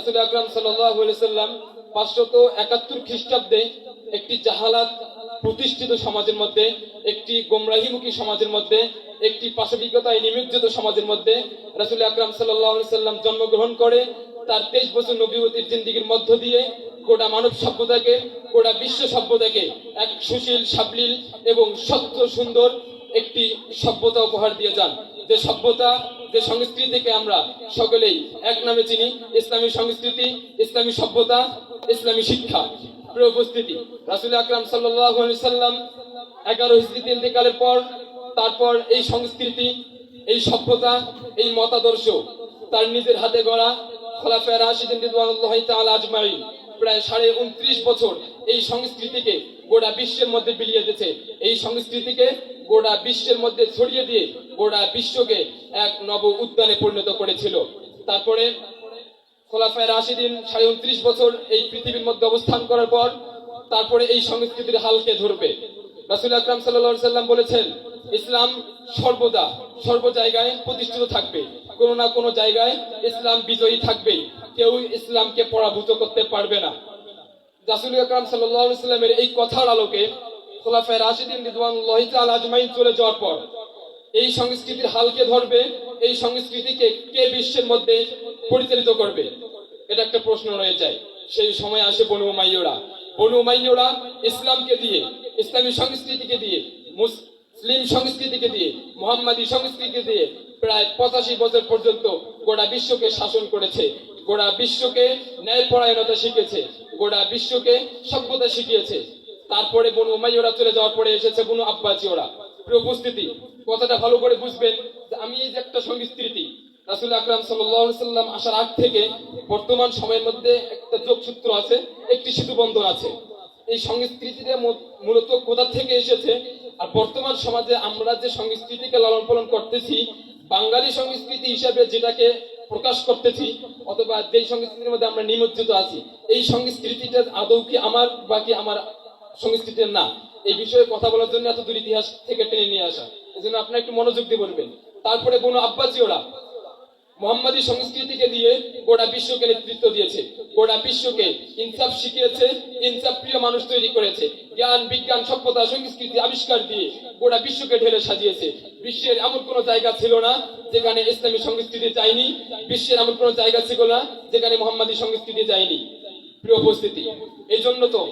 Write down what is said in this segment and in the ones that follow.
রাসুল আকরাম সাল্লাম পাঁচশত একাত্তর খ্রিস্টাব্দে একটি জাহালাত প্রতিষ্ঠিত সমাজের মধ্যে, একটি গোমরাহিমুখী সমাজের মধ্যে, একটি পাশবিকতায় নিমজ্জিত সমাজের মধ্যে রাসুল আকরাম সাল্লাম জন্মগ্রহণ করে। তার তেইশ বছর নবীবতীর জিন্দিগির মধ্য দিয়ে গোটা মানব সভ্যতাকে, গোটা বিশ্ব সভ্যতাকে এক সুশীল, সাবলীল এবং সত্য সুন্দর একটি সভ্যতা উপহার দিয়ে যান। যে সভ্যতা যে সংস্কৃতিকে আমরা সকলেই এক নামে চিনি, ইসলামী সংস্কৃতি, ইসলামী সভ্যতা, ইসলামী শিক্ষা। প্রিয় উপস্থিতি, রাসুল আকরাম সাল্লাম এগারো হিজড়িতে ইন্তেকালের পর, তারপর এই সংস্কৃতি, এই সভ্যতা, এই মতাদর্শ তার নিজের হাতে গড়া আজমাইন। প্রায় সাড়ে উনত্রিশ বছর এই সংস্কৃতিকে গোটা বিশ্বের মধ্যে বিলিয়ে দিয়েছে। এই সংস্কৃতিকে গোটা বিশ্বের মধ্যে ছড়িয়ে দিয়ে গোটা বিশ্বকে এক নব উদ্যানে পরিণত করেছিল। তারপরে খোলাফায় রাশিদিন সাড়ে উনত্রিশ বছর এই পৃথিবীর মধ্যে অবস্থান করার পর তারপরে এই সংস্কৃতির হালকে ধরবে। রাসুল আকরাম সাল্লা সাল্লাম বলেছেন, ইসলাম সর্বদা, সর্ব জায়গায় প্রতিষ্ঠিত থাকবে। কোনো না কোনো জায়গায় ইসলাম বিজয়ী থাকবেই। কেউ ইসলামকে পরাভূত করতে পারবে না। রাসুল আকরাম সাল্লাহ সাল্লামের এই কথার আলোকে খোলাফায় রাশিদিন রিদওয়ানুল্লাহি আল আজমাইন চলে যাওয়ার পর এই সংস্কৃতির হালকে ধরবে, এই সংস্কৃতিকে কে বিশ্বের মধ্যে পরিচালিত করবে? এটা একটা প্রশ্ন রয়ে যায়। সেই সময় আসে বনু উমাইয়রা। বনু উমাইয়রা ইসলামকে দিয়ে, ইসলামী সংস্কৃতিকে দিয়ে, মুসলিম সংস্কৃতিকে দিয়ে, মোহাম্মদী সংস্কৃতিকে দিয়ে প্রায় পঁচাশি বছর পর্যন্ত গোটা বিশ্বকে শাসন করেছে। গোটা বিশ্বকে ন্যায়পরায়ণতা শিখেছে। গোটা বিশ্বকে সভ্যতা শিখিয়েছে। তারপরে বনু উমাইয়রা চলে যাওয়ার পরে এসেছে বনু আব্বাসীয়রা। উপস্থিতি কথাটা ভালো করে বুঝবেন যে আমি এই যে একটা সংস্কৃতি, রাসুল আকরাম সাল্লাম আসার আগ থেকে বর্তমান সময়ের মধ্যে একটা যোগসূত্র আছে, একটি সেতু বন্ধন আছে। এই সংস্কৃতিটা মূলত কোথা থেকে এসেছে? আর বর্তমান সমাজে আমরা যে সংস্কৃতিকে লালন পালন করতেছি, বাঙালি সংস্কৃতি হিসাবে যেটাকে প্রকাশ করতেছি, অথবা যেই সংস্কৃতির মধ্যে আমরা নিমজ্জিত আছি, এই সংস্কৃতিটা আদৌ কি আমার বাকি আমার সংস্কৃতির না? এই বিষয়ে কথা বলার জন্য এত দূর ইতিহাস থেকে টেনে নিয়ে আসা। এই জন্য আপনার একটু মনোযোগ দিয়ে বলবেন। তারপরে বনু আব্বাসীয়রা মোহাম্মদী সংস্কৃতিকে দিয়ে গোটা বিশ্বকে নেতৃত্ব দিয়েছে। গোটা বিশ্বকে ইনসাফ শিখিয়েছে, ইনসাফ প্রিয় মানুষ তৈরি করেছে। জ্ঞান, বিজ্ঞান, সভ্যতা, সংস্কৃতি আবিষ্কার দিয়ে গোটা বিশ্বকে ঢেলে সাজিয়েছে। বিশ্বের এমন কোনো জায়গা ছিল না যেখানে ইসলামী সংস্কৃতি যায়নি। বিশ্বের এমন কোনো জায়গা ছিল না যেখানে মোহাম্মদী সংস্কৃতি যায়নি। প্রিয় উপস্থিতি এই জন্য তো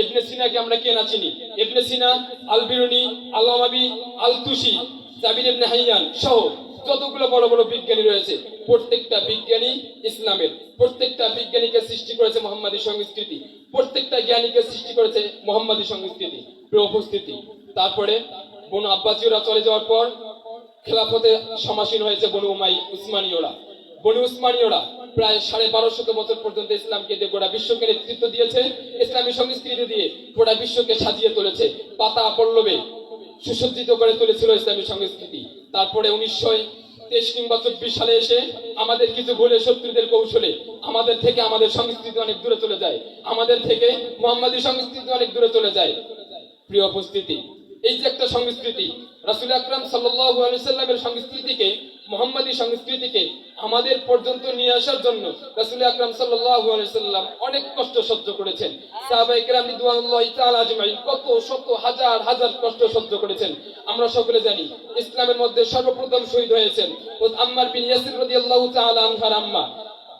ইবনে সিনাকে আমরা কে না চিনি? ইবনে সিনা আল বিরুনি আল তুসি জাবির ইবনে হাইয়ান সহ যতগুলো বড় বড় বিজ্ঞানী রয়েছে, প্রত্যেকটা বিজ্ঞানী ইসলামের, প্রত্যেকটা বিজ্ঞানীকে সৃষ্টি করেছে মোহাম্মদী সংস্কৃতি, প্রত্যেকটা জ্ঞানীকে সৃষ্টি করেছে মোহাম্মদী সংস্কৃতি উপস্থিতি। তারপরে বনু আব্বাসীয়রা চলে যাওয়ার পর খেলাফতে সমাসীন হয়েছে বনু উমাই উসমানীয়রা। বনু উসমানীয়রা প্রায় সাড়ে বারোশত বছর পর্যন্ত ইসলামকে দিয়ে গোটা বিশ্বকে নেতৃত্ব দিয়েছে। ইসলামী সংস্কৃতি দিয়ে গোটা বিশ্বকে সাজিয়ে তুলেছে। পাতা পল্লবে সুসজ্জিত করে তুলেছিল ইসলামী সংস্কৃতি। তারপরে উনিশশো তেইশ কিংবা চব্বিশ সালে এসে আমাদের কিছু ভুলে শত্রুদের কৌশলে আমাদের থেকে আমাদের সংস্কৃতি অনেক দূরে চলে যায়। আমাদের থেকে মোহাম্মদী সংস্কৃতি অনেক দূরে চলে যায়। প্রিয় উপস্থিতি, এই যে একটা সংস্কৃতি, রাসুল আকরাম সাল্লামের সংস্কৃতিকে মোহাম্মদী সংস্কৃতিকে আমাদের পর্যন্ত নিয়ে আসার জন্য রাসুল আকরাম সাল্লাম অনেক কষ্ট সহ্য করেছেন। কত শত হাজার হাজার কষ্ট সহ্য করেছেন। আমরা সকলে জানি ইসলামের মধ্যে সর্বপ্রথম শহীদ হয়েছেন আম্মার বিন ইয়াসির রাদিয়াল্লাহু তাআলা আনহার আম্মা।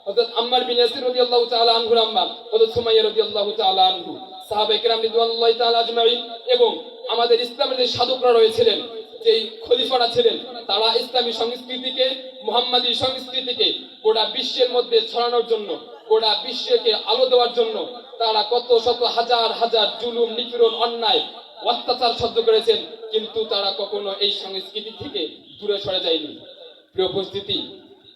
হযরত আম্মার বিন ইয়াসির রাদিয়াল্লাহু তাআলা আনহুর আম্মা, হযরত সুমাইয়া রাদিয়াল্লাহু তাআলা আনহু। সাহাবায়ে কেরাম রিদওয়ানুল্লাহ তাআলা আজমাইন এবং আমাদের ইসলামের যে সাধকরা রয়েছিলেন যে খলিফারা ছিলেন, তারা ইসলামী সংস্কৃতিকে, মোহাম্মদী সংস্কৃতিকে গোটা বিশ্বের মধ্যে ছড়ানোর জন্য, গোটা বিশ্বকে আলো দেওয়ার জন্য তারা কত শত হাজার হাজার জুলুম, নিপীড়ন, অন্যায়, অত্যাচার সহ্য করেছেন, কিন্তু তারা কখনো এই সংস্কৃতি থেকে দূরে সরে যায়নি। প্রিয় উপস্থিতি,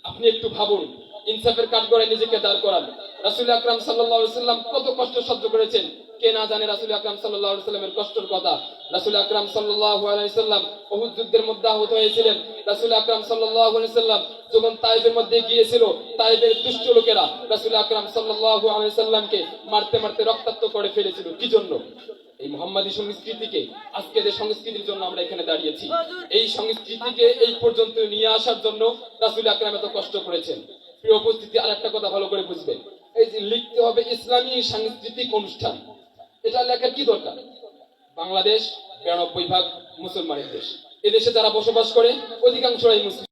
আপনি একটু ভাবুন, ইনসাফের কাঠগড়ায় নিজেকে দাঁড় করান। রাসুল আকরাম সাল্লাহ সাল্লাম কত কষ্ট সহ্য করেছেন কে না জানে রাসুল আকরাম সাল্লাহ সাল্লামের কষ্টের কথা। রাসুল আকরাম সাল্লাহ সাল্লাম অহুদ যুদ্ধের মধ্যে আহত হয়েছিলেন। রাসুল আকরাম সাল্লাহ সাল্লাম যখন তাইবের মধ্যে গিয়েছিল তাইবের দুষ্ট লোকেরা রাসুল আকরাম সাল্লাহ সাল্লামকে মারতে মারতে রক্তাক্ত করে ফেলেছিল। কি জন্য? এই মোহাম্মদী সংস্কৃতিকে আজকে যে সংস্কৃতির জন্য আমরা এখানে দাঁড়িয়েছি। এই সংস্কৃতিকে এই পর্যন্ত নিয়ে আসার জন্য রাসুল আকরাম এত কষ্ট করেছেন। প্রিয় উপস্থিতি আর একটা কথা ভালো করে বুঝবেন। এই যে লিখতে হবে ইসলামী সাংস্কৃতিক অনুষ্ঠান। এটা লেখার কি দরকার? বাংলাদেশ বিরানব্বই ভাগ মুসলমানের দেশ। এদেশে যারা বসবাস করে, অধিকাংশরাই মুসলিম।